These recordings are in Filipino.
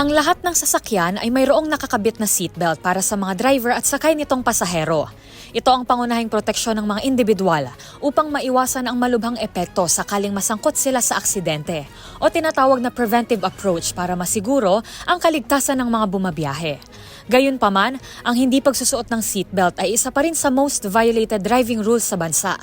Ang lahat ng sasakyan ay mayroong nakakabit na seatbelt para sa mga driver at sakay nitong pasahero. Ito ang pangunahing proteksyon ng mga individual upang maiwasan ang malubhang epekto sakaling masangkot sila sa aksidente o tinatawag na preventive approach para masiguro ang kaligtasan ng mga bumabiyahe. Gayunpaman, ang hindi pagsusuot ng seatbelt ay isa pa rin sa most violated driving rules sa bansa.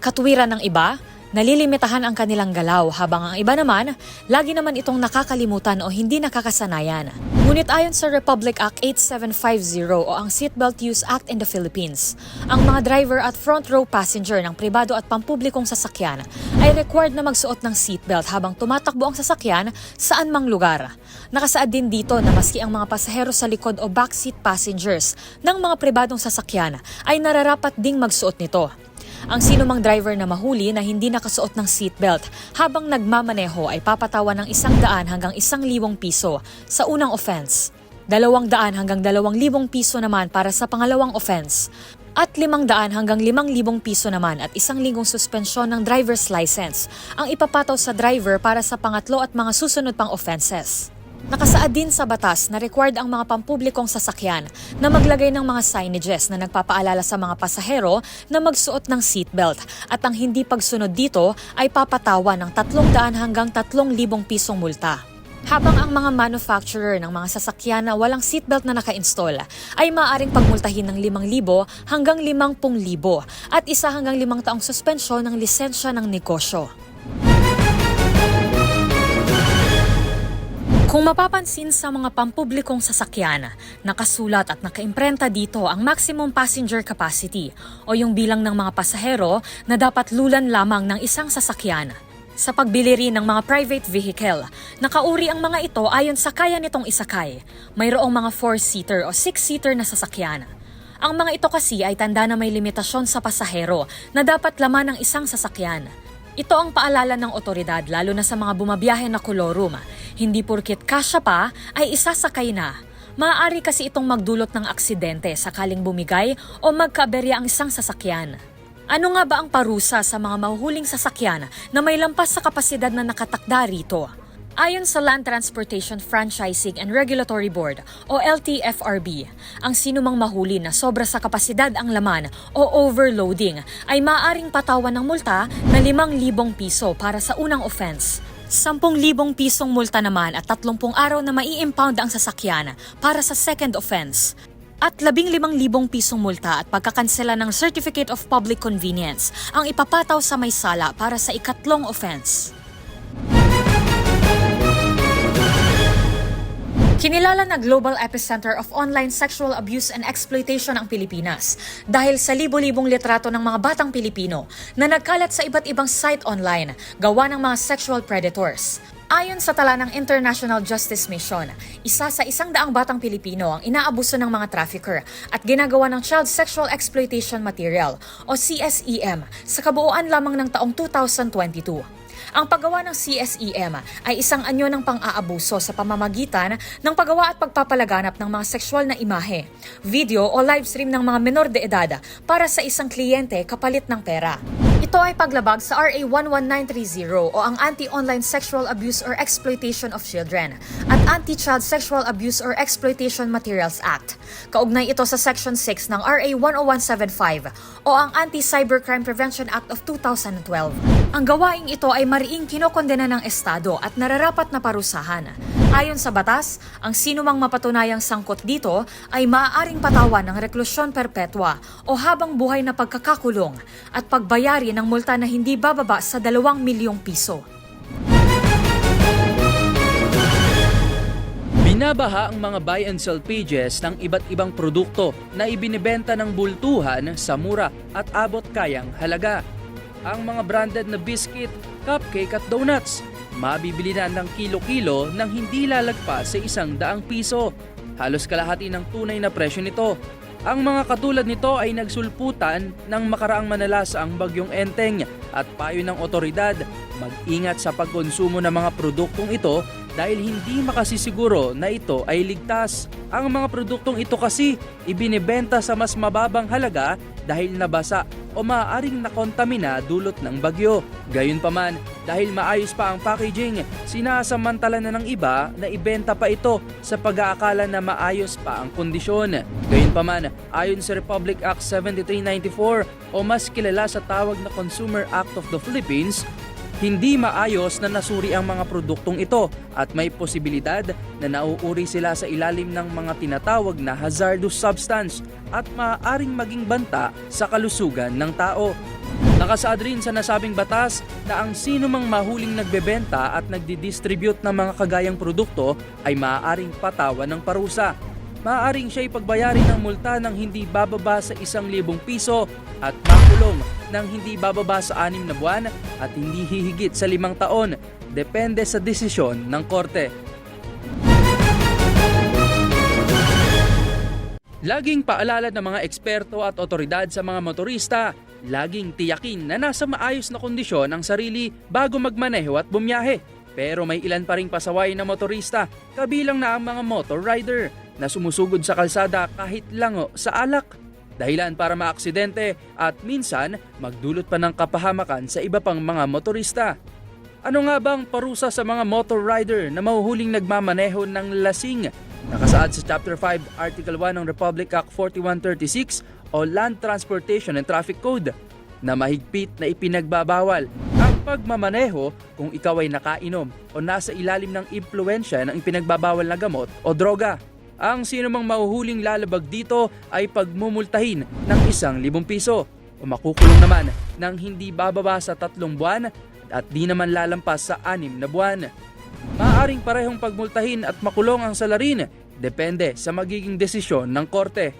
Katwiran ng iba, nalilimitahan ang kanilang galaw habang ang iba naman, lagi naman itong nakakalimutan o hindi nakakasanayan. Ngunit ayon sa Republic Act 8750 o ang Seatbelt Use Act in the Philippines, ang mga driver at front row passenger ng pribado at pampublikong sasakyan ay required na magsuot ng seatbelt habang tumatakbo ang sasakyan saan mang lugar. Nakasaad din dito na maski ang mga pasahero sa likod o backseat passengers ng mga pribadong sasakyan ay nararapat ding magsuot nito. Ang sinumang driver na mahuli na hindi nakasuot ng seatbelt habang nagmamaneho ay papatawa ng isang daan hanggang isang liwang piso sa unang offense. Dalawang daan hanggang dalawang libong piso naman para sa pangalawang offense. At limang daan hanggang limang libong piso naman at isang linggong suspensyon ng driver's license ang ipapataw sa driver para sa pangatlo at mga susunod pang offenses. Nakasaad din sa batas na required ang mga pampublikong sasakyan na maglagay ng mga signages na nagpapaalala sa mga pasahero na magsuot ng seatbelt at ang hindi pagsunod dito ay papatawa ng 300 hanggang 3,000 pisong multa. Habang ang mga manufacturer ng mga sasakyan na walang seatbelt na naka-install ay maaaring pagmultahin ng 5,000 hanggang 50,000 at isa hanggang 5 taong suspensyon ng lisensya ng negosyo. Kung mapapansin sa mga pampublikong sasakyan, nakasulat at nakaimprenta dito ang maximum passenger capacity o yung bilang ng mga pasahero na dapat lulan lamang ng isang sasakyan. Sa pagbili rin ng mga private vehicle, nakauri ang mga ito ayon sa kaya nitong isakay. Mayroong mga 4-seater o 6-seater na sasakyan. Ang mga ito kasi ay tanda na may limitasyon sa pasahero na dapat laman ng isang sasakyan. Ito ang paalala ng otoridad lalo na sa mga bumabiyahe na kolorum. Hindi porkit kasya pa ay isasakay na. Maaari kasi itong magdulot ng aksidente sakaling bumigay o magkaberya ang isang sasakyan. Ano nga ba ang parusa sa mga mahuhuling sasakyan na may lampas sa kapasidad na nakatakda rito? Ayon sa Land Transportation Franchising and Regulatory Board o LTFRB, ang sinumang mahuli na sobra sa kapasidad ang laman o overloading ay maaaring patawan ng multa na 5,000 piso para sa unang offense. 10,000 pisong multa naman at 30 araw na mai-impound ang sasakyan para sa second offense. At 15,000 pisong multa at pagkakansela ng Certificate of Public Convenience ang ipapataw sa may sala para sa ikatlong offense. Kinilala na global epicenter of online sexual abuse and exploitation ang Pilipinas dahil sa libo-libong litrato ng mga batang Pilipino na nagkalat sa iba't ibang site online gawa ng mga sexual predators. Ayon sa tala ng International Justice Mission, isa sa isang daang batang Pilipino ang inaabuso ng mga trafficker at ginagawa ng Child Sexual Exploitation Material o CSEM sa kabuuan lamang ng taong 2022. Ang paggawa ng CSEM ay isang anyo ng pang-aabuso sa pamamagitan ng paggawa at pagpapalaganap ng mga sexual na imahe, video o live stream ng mga menor de edad para sa isang kliyente kapalit ng pera. Ito ay paglabag sa RA 11930 o ang Anti-Online Sexual Abuse or Exploitation of Children at Anti-Child Sexual Abuse or Exploitation Materials Act. Kaugnay ito sa Section 6 ng RA 10175 o ang Anti-Cybercrime Prevention Act of 2012. Ang gawaing ito ay mariing kinokondena ng Estado at nararapat na parusahan. Ayon sa batas, ang sinumang mapatunayang sangkot dito ay maaaring patawan ng reklusyon perpetua o habang buhay na pagkakakulong at pagbayari ng multa na hindi bababa sa 2 milyong piso. Binabaha ang mga buy and sell pages ng iba't ibang produkto na ibinibenta ng bultuhan sa mura at abot kayang halaga. Ang mga branded na biscuit, cupcake at donuts, mabibili na ng kilo-kilo ng hindi lalagpas sa isang daang piso. Halos kalahati ng tunay na presyo nito. Ang mga katulad nito ay nagsulputan ng makaraang manalas ang bagyong Enteng at payo ng otoridad mag-ingat sa pagkonsumo ng mga produktong ito dahil hindi makasisiguro na ito ay ligtas. Ang mga produktong ito kasi ibinebenta sa mas mababang halaga dahil nabasa o maaaring nakontamina dulot ng bagyo. Gayunpaman, dahil maayos pa ang packaging, sinasamantala na ng iba na ibenta pa ito sa pag-aakala na maayos pa ang kondisyon. Gayunpaman, ayon sa Republic Act 7394 o mas kilala sa tawag na Consumer Act of the Philippines, hindi maayos na nasuri ang mga produktong ito at may posibilidad na nauuri sila sa ilalim ng mga tinatawag na hazardous substance at maaaring maging banta sa kalusugan ng tao. Nakasaad rin sa nasabing batas na ang sino mang mahuling nagbebenta at nagdi-distribute ng mga kagayang produkto ay maaaring patawan ng parusa. Maaaring siya ipagbayari ng multa ng hindi bababa sa isang libong piso at makulong ng hindi bababa sa anim na buwan at hindi hihigit sa limang taon. Depende sa desisyon ng korte. Laging paalala ng mga eksperto at otoridad sa mga motorista, laging tiyakin na nasa maayos na kondisyon ang sarili bago magmaneho at bumiyahe. Pero may ilan pa ring pasaway na motorista, kabilang na ang mga motor rider na sumusugod sa kalsada kahit lango sa alak. Dahilan para maaksidente at minsan magdulot pa ng kapahamakan sa iba pang mga motorista. Ano nga bang parusa sa mga motor rider na mahuhuling nagmamaneho ng lasing? Nakasaad sa Chapter 5, Article 1 ng Republic Act 4136 o Land Transportation and Traffic Code na mahigpit na ipinagbabawal ang pagmamaneho kung ikaw ay nakainom o nasa ilalim ng impluensya ng ipinagbabawal na gamot o droga. Ang sino mang mahuhuling lalabag dito ay pagmumultahin ng isang libong piso o makukulong naman ng hindi bababa sa tatlong buwan at di naman lalampas sa anim na buwan. Maaaring parehong pagmultahin at makulong ang salarin, depende sa magiging desisyon ng korte.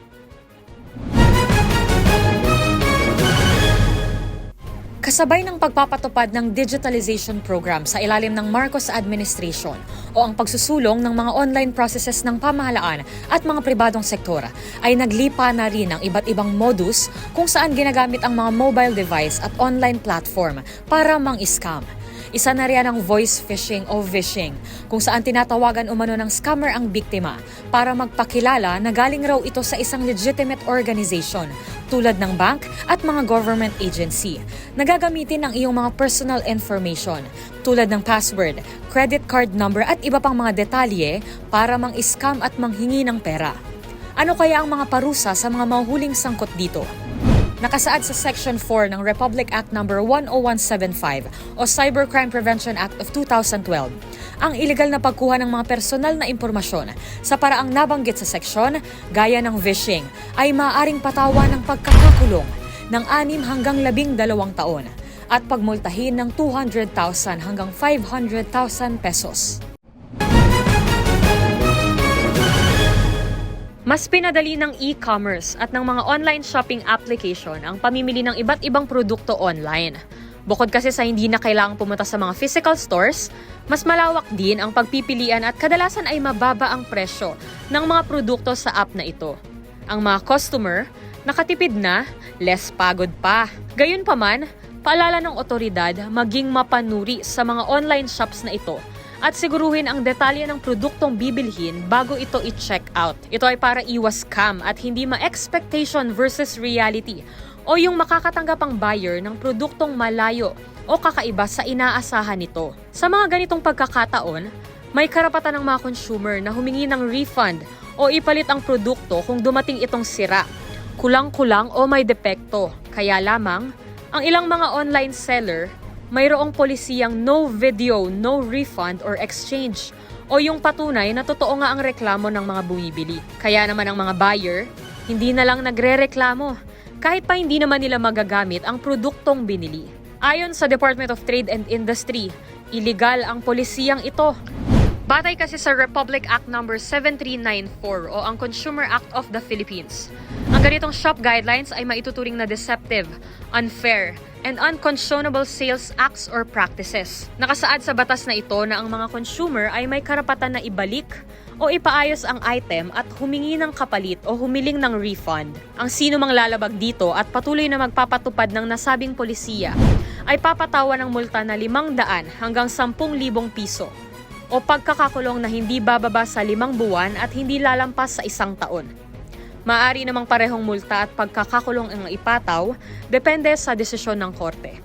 Kasabay ng pagpapatupad ng digitalization program sa ilalim ng Marcos administration o ang pagsusulong ng mga online processes ng pamahalaan at mga pribadong sektor ay naglipa na rin ang iba't ibang modus kung saan ginagamit ang mga mobile device at online platform para mang-scam. Isa na riyan ang voice phishing o phishing, kung saan tinatawagan umano ng scammer ang biktima para magpakilala na galing raw ito sa isang legitimate organization tulad ng bank at mga government agency. Nagagamitin ang iyong mga personal information tulad ng password, credit card number at iba pang mga detalye para mang-scam at manghingi ng pera. Ano kaya ang mga parusa sa mga mahuhuling sangkot dito? Nakasaad sa Section 4 ng Republic Act No. 10175 o Cybercrime Prevention Act of 2012 ang iligal na pagkuha ng mga personal na impormasyon sa paraang nabanggit sa seksyon gaya ng phishing ay maaaring patawan ng pagkakakulong ng 6 hanggang 12 taon at pagmultahin ng 200,000 hanggang 500,000 pesos. Mas pinadali ng e-commerce at ng mga online shopping application ang pamimili ng iba't ibang produkto online. Bukod kasi sa hindi na kailangang pumunta sa mga physical stores, mas malawak din ang pagpipilian at kadalasan ay mababa ang presyo ng mga produkto sa app na ito. Ang mga customer, nakatipid na, less pagod pa. Gayunpaman, paalala ng otoridad maging mapanuri sa mga online shops na ito at siguruhin ang detalye ng produktong bibilhin bago ito i-check out. Ito ay para iwas scam at hindi ma-expectation versus reality o yung makakatanggap ang buyer ng produktong malayo o kakaiba sa inaasahan nito. Sa mga ganitong pagkakataon, may karapatan ng mga consumer na humingi ng refund o ipalit ang produkto kung dumating itong sira, kulang-kulang o may depekto. Kaya lamang, ang ilang mga online seller mayroong polisiyang no video, no refund or exchange o yung patunay na totoo nga ang reklamo ng mga bumibili. Kaya naman ang mga buyer, hindi na lang nagre-reklamo kahit pa hindi naman nila magagamit ang produktong binili. Ayon sa Department of Trade and Industry, illegal ang polisiyang ito. Batay kasi sa Republic Act No. 7394 o ang Consumer Act of the Philippines. Ang ganitong shop guidelines ay maituturing na deceptive, unfair, and Unconscionable Sales Acts or Practices. Nakasaad sa batas na ito na ang mga consumer ay may karapatan na ibalik o ipaayos ang item at humingi ng kapalit o humiling ng refund. Ang sino mang lalabag dito at patuloy na magpapatupad ng nasabing polisiya ay papatawa ng multa na 500 hanggang 10,000 piso o pagkakakulong na hindi bababa sa limang buwan at hindi lalampas sa isang taon. Maaari namang parehong multa at pagkakakulong ang ipataw, depende sa desisyon ng korte.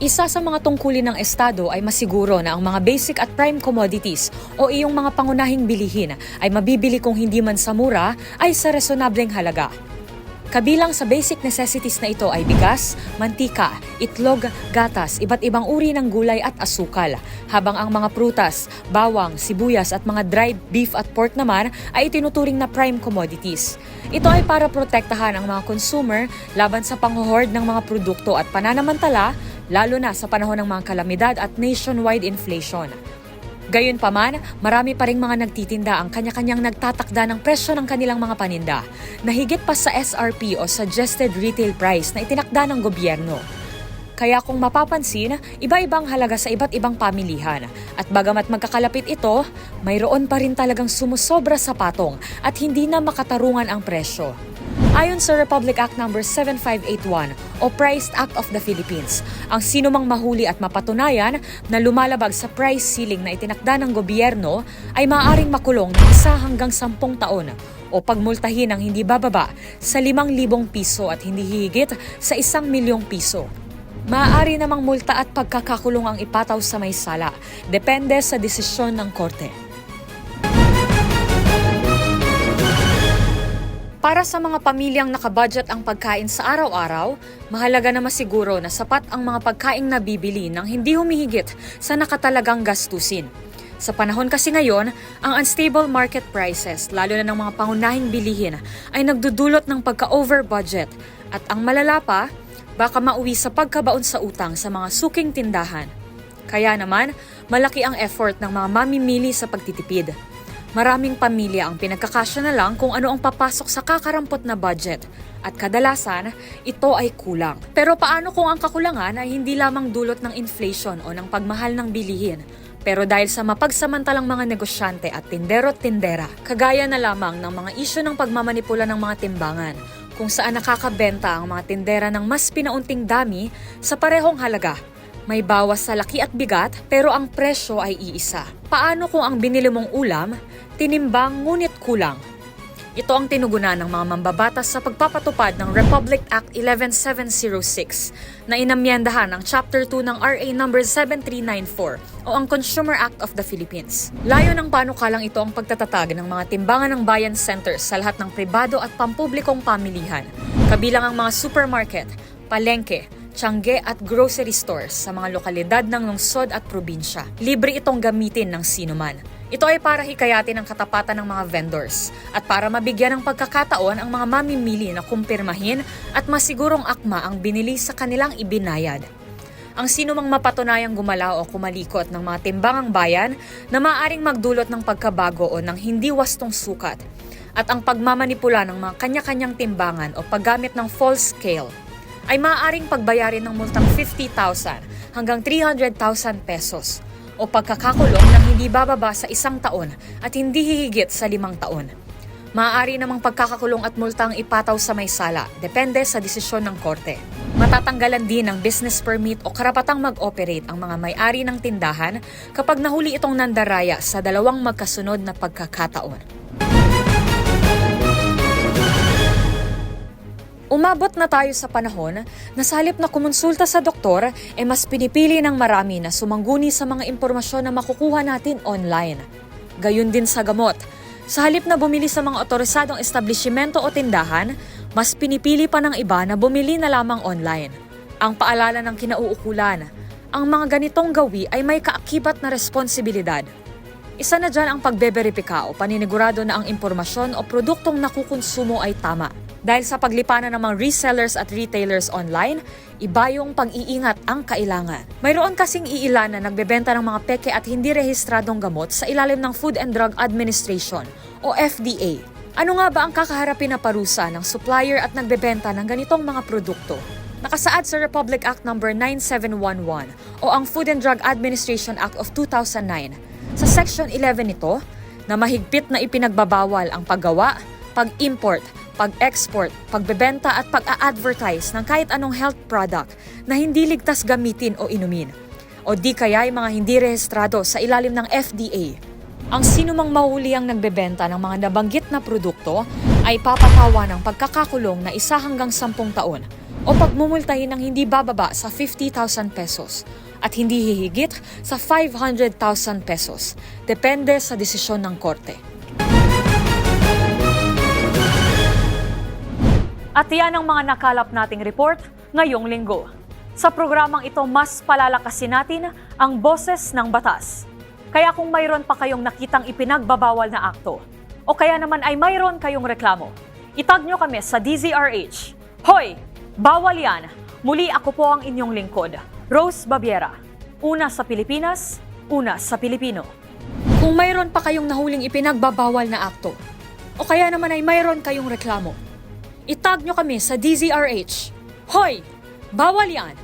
Isa sa mga tungkulin ng Estado ay masiguro na ang mga basic at prime commodities o iyong mga pangunahing bilihin ay mabibili kung hindi man sa mura ay sa resonableng halaga. Kabilang sa basic necessities na ito ay bigas, mantika, itlog, gatas, iba't ibang uri ng gulay at asukal, habang ang mga prutas, bawang, sibuyas at mga dried beef at pork naman ay itinuturing na prime commodities. Ito ay para protektahan ang mga consumer laban sa panghohord ng mga produkto at pananamantala, lalo na sa panahon ng mga kalamidad at nationwide inflation. Gayunpaman, marami pa ring mga nagtitinda ang kanya-kanyang nagtatakda ng presyo ng kanilang mga paninda na higit pa sa SRP o Suggested Retail Price na itinakda ng gobyerno. Kaya kung mapapansin, iba-ibang halaga sa iba't ibang pamilihan. At bagamat magkakalapit ito, mayroon pa rin talagang sumusobra sa patong at hindi na makatarungan ang presyo. Ayon sa Republic Act No. 7581 o Price Act of the Philippines, ang sino mang mahuli at mapatunayan na lumalabag sa price ceiling na itinakda ng gobyerno ay maaaring makulong ng isa hanggang sampung taon o pagmultahin ng hindi bababa sa 5,000 piso at hindi higit sa 1 milyong piso. Maaari namang multa at pagkakakulong ang ipataw sa may sala, depende sa desisyon ng korte. Para sa mga pamilyang nakabudget ang pagkain sa araw-araw, mahalaga na masiguro na sapat ang mga pagkaing nabibili nang hindi humihigit sa nakatalagang gastusin. Sa panahon kasi ngayon, ang unstable market prices, lalo na ng mga pangunahing bilihin, ay nagdudulot ng pagka-over budget at ang malala pa, baka mauwi sa pagkabaon sa utang sa mga suking tindahan. Kaya naman, malaki ang effort ng mga mamimili sa pagtitipid. Maraming pamilya ang pinagkakasya na lang kung ano ang papasok sa kakarampot na budget at kadalasan, ito ay kulang. Pero paano kung ang kakulangan ay hindi lamang dulot ng inflation o ng pagmahal ng bilihin, pero dahil sa mapagsamantalang mga negosyante at tindero at tindera, kagaya na lamang ng mga isyo ng pagmamanipula ng mga timbangan, kung saan nakakabenta ang mga tindera ng mas pinaunting dami sa parehong halaga may bawas sa laki at bigat pero ang presyo ay iisa. Paano kung ang binili mong ulam, tinimbang ngunit kulang? Ito ang tinugunan ng mga mambabatas sa pagpapatupad ng Republic Act 11706 na inamyendahan ang Chapter 2 ng RA No. 7394 o ang Consumer Act of the Philippines. Layo ng panukalang ito ang pagtatatag ng mga timbangan ng bayan centers sa lahat ng pribado at pampublikong pamilihan, kabilang ang mga supermarket, palengke, tiyangge at grocery stores sa mga lokalidad ng lungsod at probinsya. Libre itong gamitin ng sinuman. Ito ay para hikayatin ang katapatan ng mga vendors at para mabigyan ng pagkakataon ang mga mamimili na kumpirmahin at masigurong akma ang binili sa kanilang ibinayad. Ang sino mang mapatunayang gumalaw o kumalikot ng mga timbangang bayan na maaaring magdulot ng pagkabago o ng hindi wastong sukat at ang pagmamanipula ng mga kanya-kanyang timbangan o paggamit ng false scale ay maaaring pagbayarin ng multang 50,000 hanggang 300,000 pesos o pagkakakulong ng hindi bababa sa isang taon at hindi hihigit sa limang taon. Maaari namang pagkakakulong at multang ipataw sa may sala, depende sa desisyon ng korte. Matatanggalan din ng business permit o karapatang mag-operate ang mga may-ari ng tindahan kapag nahuli itong nandaraya sa dalawang magkasunod na pagkakataon. Umabot na tayo sa panahon na sa halip na kumonsulta sa doktor, eh mas pinipili ng marami na sumangguni sa mga impormasyon na makukuha natin online. Gayun din sa gamot. Sa halip na bumili sa mga otorisadong establishmento o tindahan, mas pinipili pa ng iba na bumili na lamang online. Ang paalala ng kinauukulan, ang mga ganitong gawi ay may kaakibat na responsibilidad. Isa na dyan ang pagbeberipika o paninigurado na ang impormasyon o produktong nakukonsumo ay tama. Dahil sa paglipanan ng mga resellers at retailers online, iba yung pag-iingat ang kailangan. Mayroon kasing iilan na nagbebenta ng mga peke at hindi rehistradong gamot sa ilalim ng Food and Drug Administration o FDA. Ano nga ba ang kakaharapin na parusa ng supplier at nagbebenta ng ganitong mga produkto? Nakasaad sa Republic Act No. 9711 o ang Food and Drug Administration Act of 2009. Sa Section 11 nito, na mahigpit na ipinagbabawal ang paggawa, pag-import, pag-export, pagbebenta at pag-a-advertise ng kahit anong health product na hindi ligtas gamitin o inumin. O di kaya ay mga hindi rehistrado sa ilalim ng FDA. Ang sinumang mahuli ang nagbebenta ng mga nabanggit na produkto ay papatawa ng pagkakakulong na isa hanggang sampung taon o pagmumultahin ng hindi bababa sa 50,000 pesos at hindi hihigit sa 500,000 pesos. Depende sa desisyon ng korte. At yan ang mga nakalap nating report ngayong linggo. Sa programang ito, mas palalakasin natin ang boses ng batas. Kaya kung mayroon pa kayong nakitang ipinagbabawal na akto, o kaya naman ay mayroon kayong reklamo, itag nyo kami sa DZRH. Hoy! Bawal yan! Muli ako po ang inyong lingkod, Rose Babiera. Una sa Pilipinas, una sa Pilipino. Kung mayroon pa kayong nahuling ipinagbabawal na akto, o kaya naman ay mayroon kayong reklamo, itag nyo kami sa DZRH. Hoy! Bawal yan!